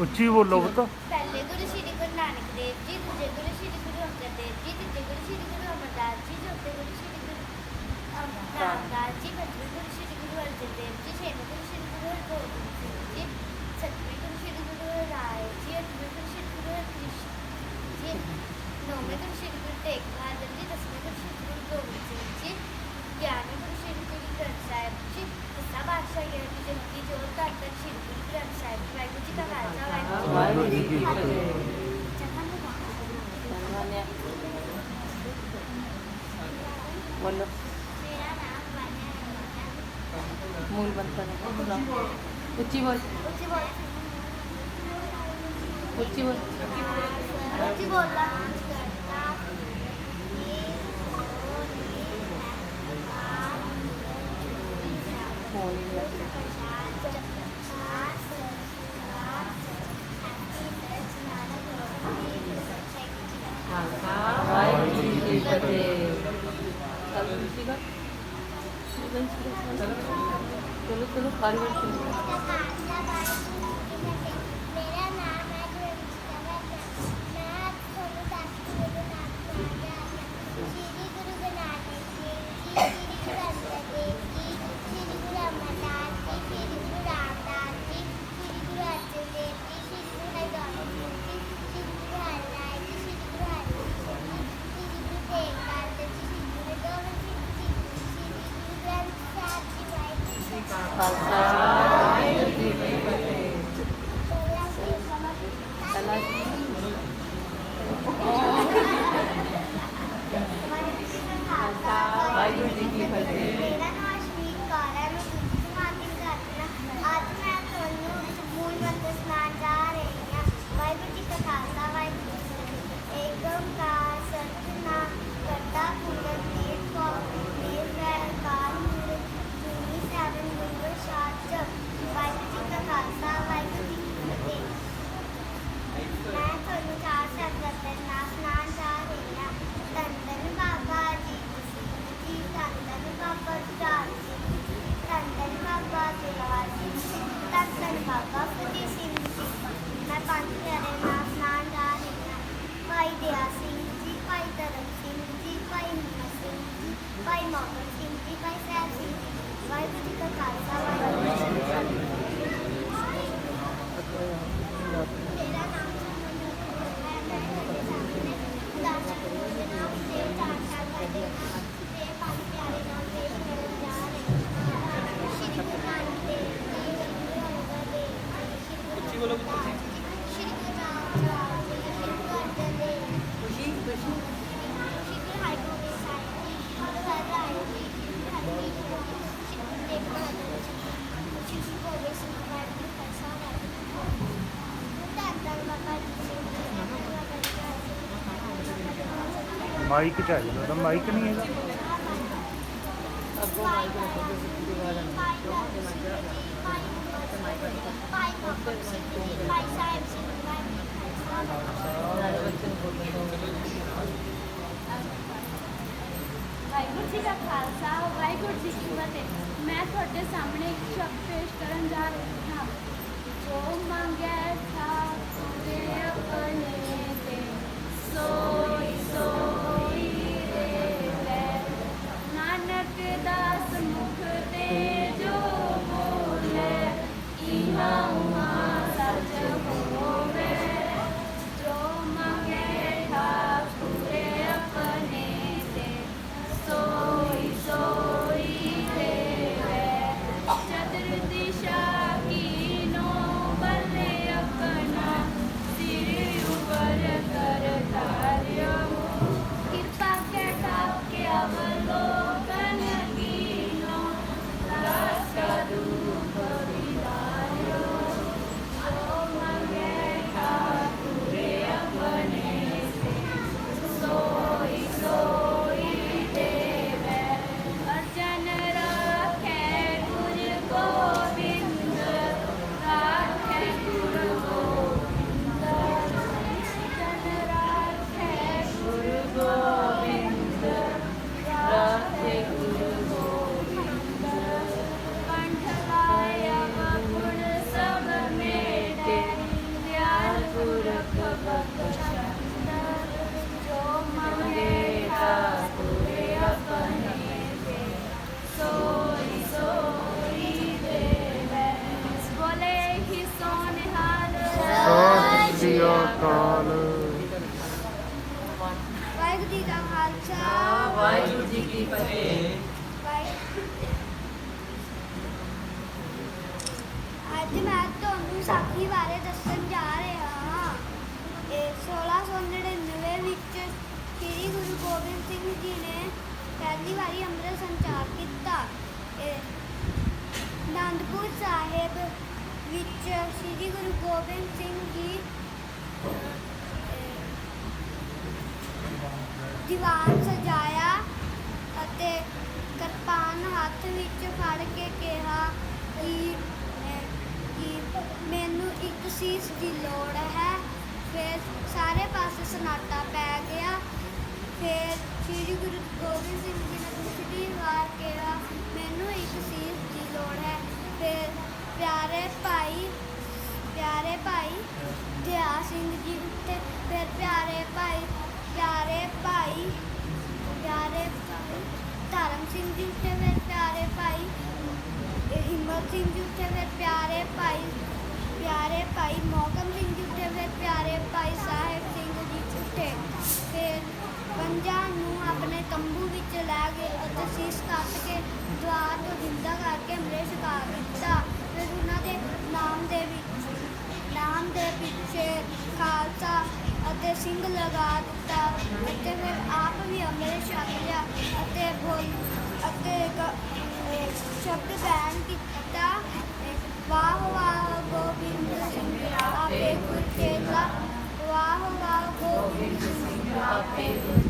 ਉੱਚੀ ਬੋਲੋ ਪੁੱਤ। Walo. Moon ban pa na. Uchi bol. Uchi bol. Uchi bol. Uchi bol lang. Oh, yeah. Khalsa Waheguru ji ਕੀ ਫਤਿਹ ਚਲੋ ਚਲੋ ਚਲੋ ਚਲੋ ਖਾਲਸਾ ਭਾਈ ਮੋਹਨ ਸਿੰਘ ਜੀ ਭਾਈ ਸਾਹਿਬ ਜੀ ਵਾਹਿਗੁਰੂ ਜੀ ਕਾ ਖਾਲਸਾ ਵਾਹਿਗੁਰੂ ਜੀ ਕੀ ਫਤਿਹ ਮਾਈਕ ਚਾਹੀਦਾ ਉਹਦਾ ਮਾਈਕ ਨਹੀਂ ਹੈਗਾ। ਵਾਹਿਗੁਰੂ ਜੀ ਦਾ ਖਾਲਸਾ, ਵਾਹਿਗੁਰੂ ਜੀ ਕੀ ਫਤਿਹ। ਮੈਂ ਤੁਹਾਡੇ ਸਾਹਮਣੇ ਇੱਕ ਅਕਾਲ। ਵਾਹਿਗੁਰੂ ਜੀ ਕਾ ਖਾਲਸਾ। ਵਾਹਿਗੁਰੂ ਜੀ ਕੀ ਫਤਿਹ। ਵਾਹਿਗੁਰੂ ਅੱਜ ਮੈਂ ਤੁਹਾਨੂੰ ਸਾਖੀ ਬਾਰੇ ਦੱਸਣ ਜਾ ਰਿਹਾ ਹਾਂ। ਇਹ 1699 ਵਿੱਚ ਸ੍ਰੀ ਗੁਰੂ ਗੋਬਿੰਦ ਸਿੰਘ ਜੀ ਨੇ ਪਹਿਲੀ ਵਾਰੀ ਅੰਮ੍ਰਿਤ ਸੰਚਾਰ ਕੀਤਾ। ਇਹ ਅਨੰਦਪੁਰ ਸਾਹਿਬ ਵਿੱਚ ਸ੍ਰੀ ਗੁਰੂ ਗੋਬਿੰਦ ਸਿੰਘ ਜੀ ਦੀਵਾਨ ਸਜਾਇਆ ਅਤੇ ਕਿਰਪਾਨ ਹੱਥ ਵਿੱਚ ਫੜ ਕੇ ਕਿਹਾ ਕਿ ਕਿ ਮੈਨੂੰ ਇੱਕ ਸੀਸ ਦੀ ਲੋੜ ਹੈ। ਫਿਰ ਸਾਰੇ ਪਾਸੇ ਸਨਾਟਾ ਪੈ ਗਿਆ। ਫਿਰ ਸ੍ਰੀ ਗੁਰੂ ਗੋਬਿੰਦ ਸਿੰਘ ਜੀ ਨੇ ਦੂਸਰੀ ਵਾਰ ਕਿਹਾ, ਮੈਨੂੰ ਇੱਕ ਸੀਸ ਦੀ ਲੋੜ ਹੈ। ਫਿਰ ਪਿਆਰੇ ਭਾਈ ਪਿਆਰੇ ਭਾਈ ਦਿਆ ਸਿੰਘ ਜੀ ਉੱਤੇ ਫਿਰ ਪਿਆਰੇ ਭਾਈ ਪਿਆਰੇ ਭਾਈ ਪਿਆਰੇ ਭਾਈ, ਧਰਮ ਸਿੰਘ ਜੀ ਉੱਤੇ ਫਿਰ ਪਿਆਰੇ ਭਾਈ, ਹਿੰਮਤ ਸਿੰਘ ਜੀ ਉੱਤੇ ਫਿਰ ਪਿਆਰੇ ਭਾਈ ਪਿਆਰੇ ਭਾਈ ਮੋਹਕਮ ਸਿੰਘ ਜੀ ਉੱਤੇ ਫਿਰ ਪਿਆਰੇ ਭਾਈ, ਸਾਹਿਬ ਸਿੰਘ ਜੀ ਉੱਤੇ ਫਿਰ ਪੰਜਾਂ ਨੂੰ ਆਪਣੇ ਤੰਬੂ ਵਿੱਚ ਲੈ ਗਏ ਅਤੇ ਸੀਸ ਕੱਟ ਕੇ ਦੁਆਰ ਤੋਂ ਜਿੰਦਾ ਕਰਕੇ ਅੰਮ੍ਰਿਤ ਛਕਾ ਦਿੱਤਾ। ਫਿਰ ਉਹਨਾਂ ਦੇ ਨਾਮ ਦੇ ਵਿੱਚ ਨਾਮ ਦੇ ਪਿੱਛੇ ਖਾਲਸਾ ਅਤੇ ਸਿੰਘ ਲਗਾ ਦਿੱਤਾ ਅਤੇ ਫਿਰ ਆਪ ਵੀ ਅੰਮ੍ਰਿਤ ਛਕ ਲਿਆ ਅਤੇ ਬੋਲ ਅਤੇ ਗ- ਅਹ ਸ਼ਬਦ ਬੈਨ ਕੀਤਾ ਵਾਹ ਵਾਹ ਗੋਬਿੰਦ ਸਿੰਘ ਆਪੇ ਗੁਰ ਚੇਲਾ ਵਾਹ ਵਾਹ ਗੋਬਿੰਦ ਸਿੰਘ ਆਪੇ ਗੁਰ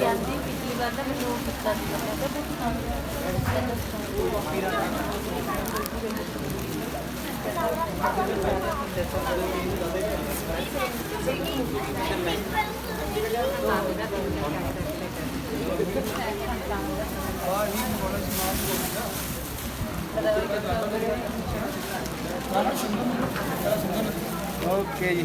ਜਾਂਦੀ ਪਿੱਛਲੀ ਵਾਰ ਤਾਂ ਮੈਨੂੰ ਕੀਤਾ ਸੀ ਮੈਂ ਕਿਹਾ ਤੂੰ ਕੰਮ ਓਕੇ ਜੀ